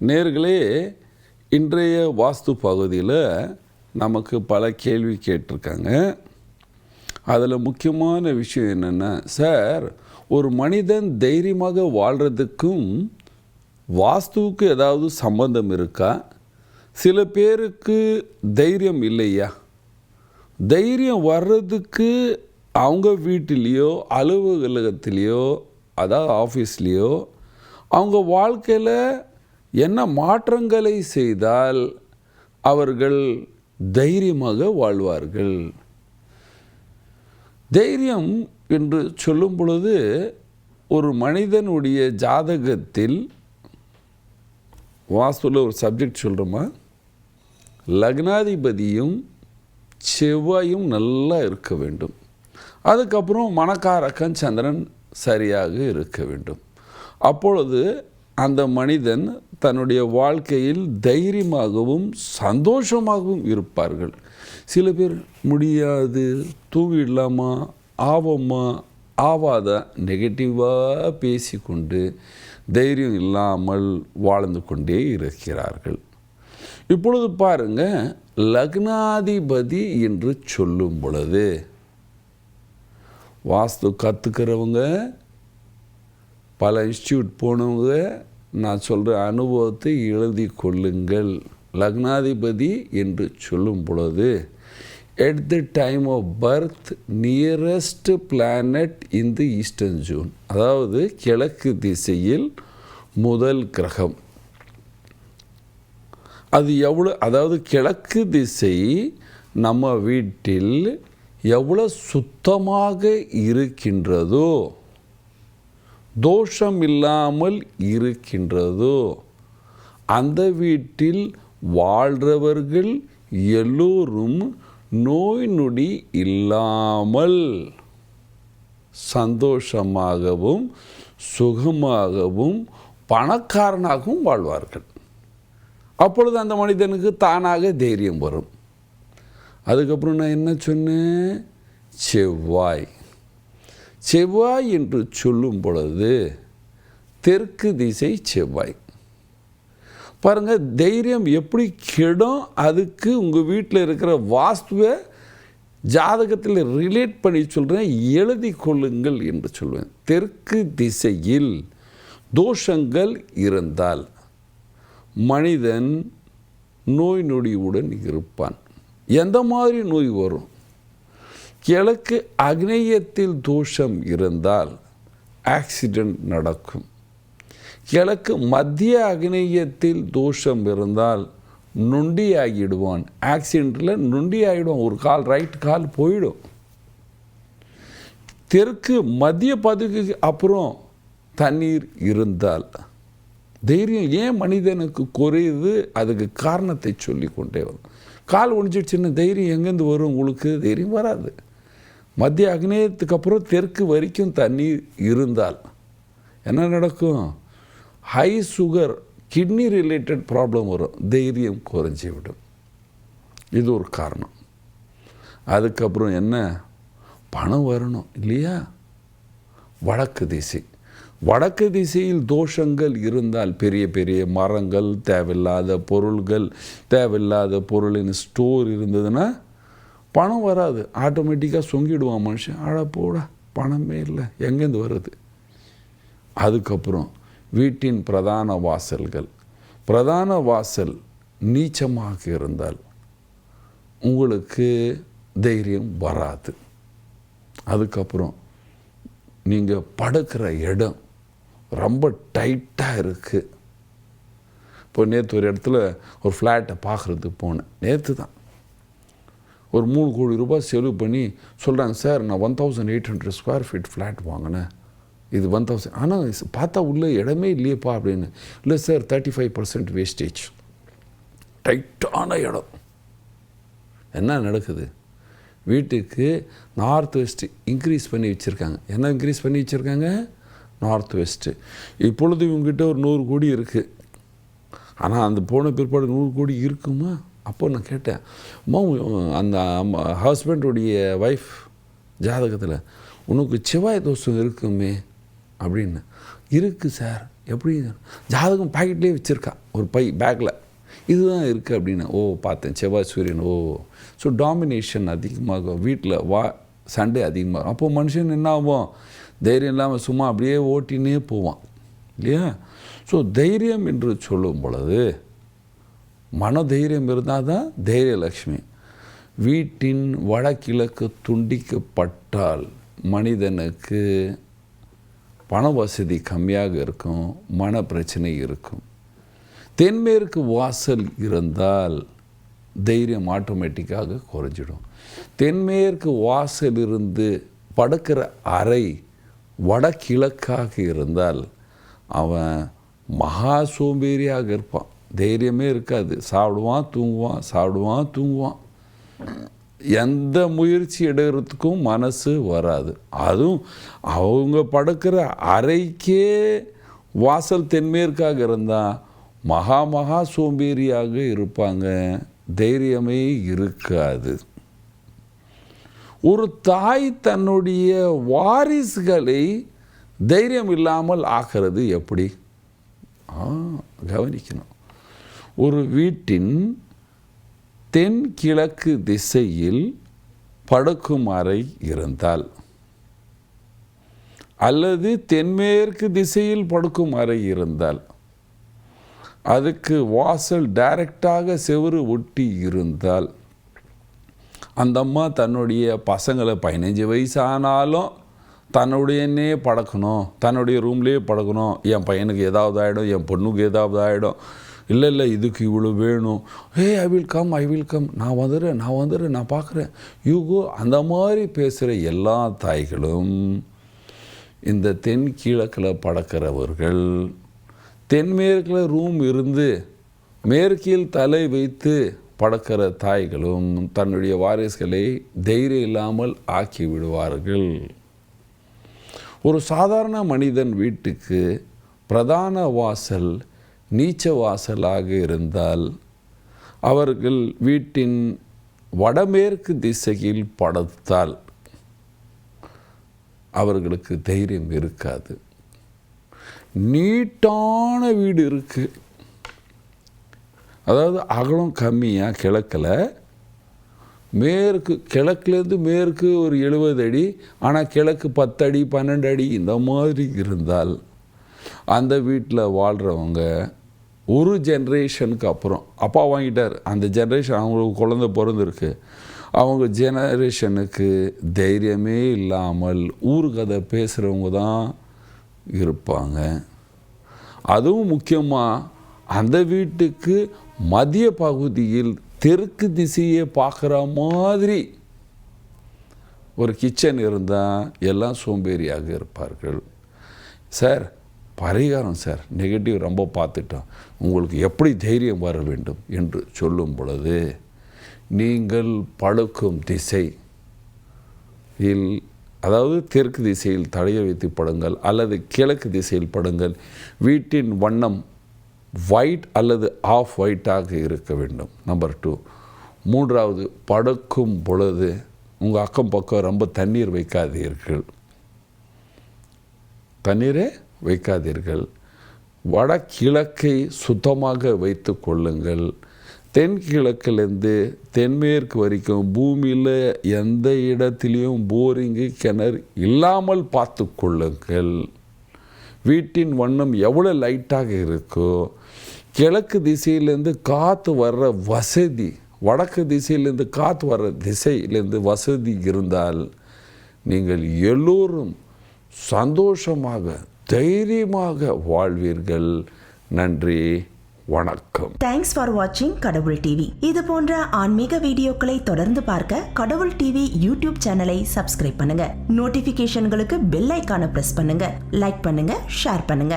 நேர்களே இன்றைய வாஸ்து பகுதியில் நமக்கு பல கேள்வி கேட்டிருக்காங்க. அதில் முக்கியமான விஷயம் என்னென்னா சார் ஒரு மனிதன் தைரியமாக வாழ்கிறதுக்கும் வாஸ்துவுக்கு ஏதாவது சம்பந்தம் இருக்கா? சில பேருக்கு தைரியம் இல்லையா? தைரியம் வர்றதுக்கு அவங்க வீட்டிலேயோ அலுவலகத்திலேயோ அதாவது ஆஃபீஸ்லேயோ அவங்க வாழ்க்கையில் என்ன மாற்றங்களை செய்தால் அவர்கள் தைரியமாக வாழ்வார்கள்? தைரியம் என்று சொல்லும் பொழுது ஒரு மனிதனுடைய ஜாதகத்தில் வாஸ்துவில் ஒரு சப்ஜெக்ட் சொல்கிறோமா லக்னாதிபதியும் செவ்வாயும் நல்லா இருக்க வேண்டும். அதுக்கப்புறம் மணக்காரக்கன் சந்திரன் சரியாக இருக்க வேண்டும். அப்பொழுது அந்த மனிதன் தன்னுடைய வாழ்க்கையில் தைரியமாகவும் சந்தோஷமாகவும் இருப்பார்கள். சில பேர் முடியாது தூங்கிடலாமா ஆவோமா ஆவாத நெகட்டிவாக பேசிக்கொண்டு தைரியம் இல்லாமல் வாழ்ந்து கொண்டே இருக்கிறார்கள். இப்பொழுது பாருங்க லக்னாதிபதி என்று சொல்லும் பொழுது வாஸ்து கற்றுக்கிறவங்க பல இன்ஸ்டியூட் போனவங்க நான் சொல்கிற அனுபவத்தை எழுதி கொள்ளுங்கள். லக்னாதிபதி என்று சொல்லும் பொழுது at the time of birth nearest planet in the eastern zone அதாவது கிழக்கு திசையில் முதல் கிரகம். அது எவ்வளோ அதாவது கிழக்கு திசை நம்ம வீட்டில் எவ்வளோ சுத்தமாக இருக்கின்றதோ தோஷம் இல்லாமல் இருக்கின்றதோ அந்த வீட்டில் வாழ்கிறவர்கள் எல்லோரும் நோய் நொடி இல்லாமல் சந்தோஷமாகவும் சுகமாகவும் பணக்காரனாகவும் வாழ்வார்கள். அப்பொழுது அந்த மனிதனுக்கு தானாக தைரியம் வரும். அதுக்கப்புறம் நான் என்ன சொன்னேன்? செவ்வாய். செவ்வாய் என்று சொல்லும் பொழுது தெற்கு திசை செவ்வாய். பாருங்கள் தைரியம் எப்படி கெடும் அதுக்கு உங்கள் வீட்டில் இருக்கிற வாஸ்துவை ஜாதகத்தில் ரிலேட் பண்ணி சொல்கிறேன் எழுதி கொள்ளுங்கள் என்று சொல்வேன். தெற்கு திசையில் தோஷங்கள் இருந்தால் மனிதன் நோய் நொடியுடன் இருப்பான். எந்த மாதிரி நோய் வரும்? கிழக்கு அக்னேயத்தில் தோஷம் இருந்தால் ஆக்சிடெண்ட் நடக்கும். கிழக்கு மத்திய அக்னேயத்தில் தோஷம் இருந்தால் நொண்டி ஆகிடுவான் ஆக்சிடெண்ட்டில் நொண்டி ஆகிடுவான் ஒரு கால் ரைட் கால் போயிடும். தெற்கு மத்திய பதுக்கு அப்புறம் தண்ணீர் இருந்தால். தைரியம் ஏன் மனிதனுக்கு குறையுது? அதுக்கு காரணத்தை சொல்லி கொண்டே வரும். கால் ஒழிஞ்சிடுச்சுன்னு தைரியம் எங்கேருந்து வரும்? உங்களுக்கு தைரியம் வராது. மத்திய அக்னேயத்துக்கு அப்புறம் தெற்கு வரைக்கும் தண்ணீர் இருந்தால் என்ன நடக்கும்? High sugar kidney related problem வரும். தைரியம் குறைஞ்சி விடும். இது ஒரு காரணம். அதுக்கப்புறம் என்ன? பணம் வரணும் இல்லையா? வடக்கு திசை. வடக்கு திசையில் தோஷங்கள் இருந்தால் பெரிய பெரிய மரங்கள் தேவையில்லாத பொருள்கள் தேவையில்லாத பொருளின் ஸ்டோர் இருந்ததுன்னா பணம் வராது. ஆட்டோமேட்டிக்காக சொங்கிடுவான் மனுஷன். ஆட போட பணமே இல்லை. எங்கேருந்து வருது? அதுக்கப்புறம் வீட்டின் பிரதான வாசல்கள். பிரதான வாசல் நீச்சமாக இருந்தால் உங்களுக்கு தைரியம் வராது. அதுக்கப்புறம் நீங்கள் படுக்கிற இடம் ரொம்ப டைட்டாக இருக்குது இப்போ நேற்று ஒரு இடத்துல ஒரு ஃப்ளாட்டை பார்க்குறதுக்கு போனேன். நேற்று தான் ஒரு மூணு கோடி ரூபாய் செலவு பண்ணி சொல்கிறாங்க சார் நான் one thousand eight hundred square feet flat வாங்கினேன். இது ஒன் தௌசண்ட் ஆனால் பார்த்தா உள்ள இடமே இல்லையேப்பா அப்படின்னு. இல்லை sir thirty five percent wastage டைட்டான இடம். என்ன நடக்குது? வீட்டுக்கு நார்த் வெஸ்ட்டு இன்க்ரீஸ் பண்ணி வச்சுருக்காங்க. என்ன இன்க்ரீஸ் பண்ணி வச்சுருக்காங்க? நார்த் வெஸ்ட்டு இப்பொழுது இவங்ககிட்ட ஒரு நூறு கோடி இருக்குது ஆனால் அந்த போன பிற்பாடு நூறு கோடி இருக்குமா? அப்போ நான் கேட்டேன் அம்மா அந்த ஹஸ்பண்டுடைய ஒய்ஃப் ஜாதகத்தில் உனக்கு செவ்வாய் தோஷம் இருக்குமே? அப்படின்னு. இருக்குது சார் எப்படி? ஜாதகம் பாக்கெட்லேயே வச்சுருக்கான் ஒரு பை பேக்கில் இதுதான் இருக்குது அப்படின்னு. ஓ பார்த்தேன் செவ்வாய் சூரியன் ஓ. ஸோ டாமினேஷன் அதிகமாகும் வீட்டில் வா சண்டே அதிகமாகும் அப்போது மனுஷன் என்ன ஆகும் தைரியம் இல்லாமல் சும்மா அப்படியே ஓட்டினே போவான் இல்லையா? ஸோ தைரியம் என்று சொல்லும் பொழுது மன தைரியம் இருந்தால் தான் தைரியலக்ஷ்மி வீட்டின் வடகிழக்கு துண்டிக்கப்பட்டால் மனிதனுக்கு பண வசதி கம்மியாக இருக்கும் மன பிரச்சனை இருக்கும். தென்மேற்கு வாசல் இருந்தால் தைரியம் ஆட்டோமேட்டிக்காக குறைஞ்சிடும். தென்மேற்கு வாசல் இருந்து படுக்கிற அறை வடகிழக்காக இருந்தால் அவன் மகா சோம்பேறியாக இருப்பான். தைரியமே இருக்காது. சாப்பிடுவான் தூங்குவான் சாப்பிடுவான் தூங்குவான். எந்த முயற்சி எடுக்கிறதுக்கும் மனசு வராது. அதுவும் அவங்க படுக்கிற அறைக்கே வாசல் தென்மேற்காக இருந்தால் மகா மகா சோம்பேறியாக இருப்பாங்க. தைரியமே இருக்காது. ஒரு தாய் தன்னுடைய வாரிசுகளை தைரியம் இல்லாமல் ஆகிறது எப்படி? கவனிக்கணும். ஒரு வீட்டின் தென்கிழக்கு திசையில் படுக்கும் அறை இருந்தால் அல்லது தென்மேற்கு திசையில் படுக்கும் அறை இருந்தால் அதுக்கு வாசல் டைரக்டாக செவுறு ஒட்டி இருந்தால் அந்த அம்மா தன்னுடைய பசங்களை பதினஞ்சு வயசானாலும் தன்னுடையனே படக்கணும் தன்னுடைய ரூம்லேயே படக்கணும். என் பையனுக்கு ஏதாவது ஆகிடும் என் பொண்ணுக்கு ஏதாவது ஆகிடும் இல்லை இல்லை இதுக்கு இவ்வளோ வேணும். ஏ I will come I will come நான் வந்துடுறேன் நான் வந்துடுறேன் நான் பார்க்குறேன். யூகோ அந்த மாதிரி பேசுகிற எல்லா தாய்களும் இந்த தென் கிழக்கில் படக்கிறவர்கள் தென்மேற்கில் ரூம் இருந்து மேற்கில் தலை வைத்து படக்கிற தாய்களும் தன்னுடைய வாரிசுகளை தைரியம் இல்லாமல் ஆக்கி விடுவார்கள். ஒரு சாதாரண மனிதன் வீட்டுக்கு பிரதான வாசல் நீச்ச வாசலாக இருந்தால் அவர்கள் வீட்டின் வடமேற்கு திசையில் படுத்தால் அவர்களுக்கு தைரியம் இருக்காது. நீட்டான வீடு இருக்குது அதாவது அகலம் கம்மியாக கிழக்கில். மேற்கு கிழக்குலேருந்து மேற்கு ஒரு எழுபது அடி ஆனால் கிழக்கு பத்து அடி பன்னெண்டு அடி இந்த மாதிரி இருந்தால் அந்த வீட்டில் வாழ்கிறவங்க ஒரு ஜென்ரேஷனுக்கு அப்புறம் அப்பா வாங்கிட்டார். அந்த ஜென்ரேஷன் அவங்களுக்கு குழந்தை பிறந்திருக்கு. அவங்க ஜெனரேஷனுக்கு தைரியமே இல்லாமல் ஊருக்கதை பேசுகிறவங்க தான் இருப்பாங்க. அதுவும் முக்கியமாக அந்த வீட்டுக்கு மதிய பகுதியில் தெற்கு திசையை பார்க்குற மாதிரி ஒரு கிச்சன் இருந்தால் எல்லாம் சோம்பேறியாக இருப்பார்கள். சார் பரிகாரம் சார். நெகட்டிவ் ரொம்ப பார்த்துட்டோம். உங்களுக்கு எப்படி தைரியம் வர வேண்டும் என்று சொல்லும் பொழுது நீங்கள் படுக்கும் திசை இல் அதாவது தெற்கு திசையில் தடைய வைத்து படுங்கள் அல்லது கிழக்கு திசையில் படுங்கள். வீட்டின் வண்ணம் ஒயிட் அல்லது ஆஃப் ஒயிட்டாக இருக்க வேண்டும். நம்பர் டூ மூன்றாவது படுக்கும் பொழுது உங்கள் அக்கம் பக்கம் ரொம்ப தண்ணீர் வைக்காதீர்கள். தண்ணீரே? வைக்காதீர்கள். வடகிழக்கை சுத்தமாக வைத்து கொள்ளுங்கள். தென்கிழக்கிலேருந்து தென்மேற்கு வரைக்கும் பூமியில் எந்த இடத்துலையும் போரிங்கு கிணறு இல்லாமல் பார்த்து கொள்ளுங்கள். வீட்டின் வண்ணம் எவ்வளோ லைட்டாக இருக்கோ கிழக்கு திசையிலேருந்து காற்று வர்ற வசதி வடக்கு திசையிலேருந்து காற்று வர்ற திசையிலேருந்து வசதி இருந்தால் நீங்கள் எல்லோரும் சந்தோஷமாக தைரியமாக வாழ்வீர்கள். நன்றி வணக்கம். தேங்க்ஸ் ஃபார் வாட்சிங் கடவுள் டிவி இது போன்ற ஆன்மீக வீடியோக்களை தொடர்ந்து பார்க்க கடவுள் டிவி யூடியூப் சேனலை சப்ஸ்கிரைப் பண்ணுங்க. நோட்டிபிகேஷன்களுக்கு பெல் ஐக்கான பிரஸ் பண்ணுங்க. லைக் பண்ணுங்க ஷேர் பண்ணுங்க.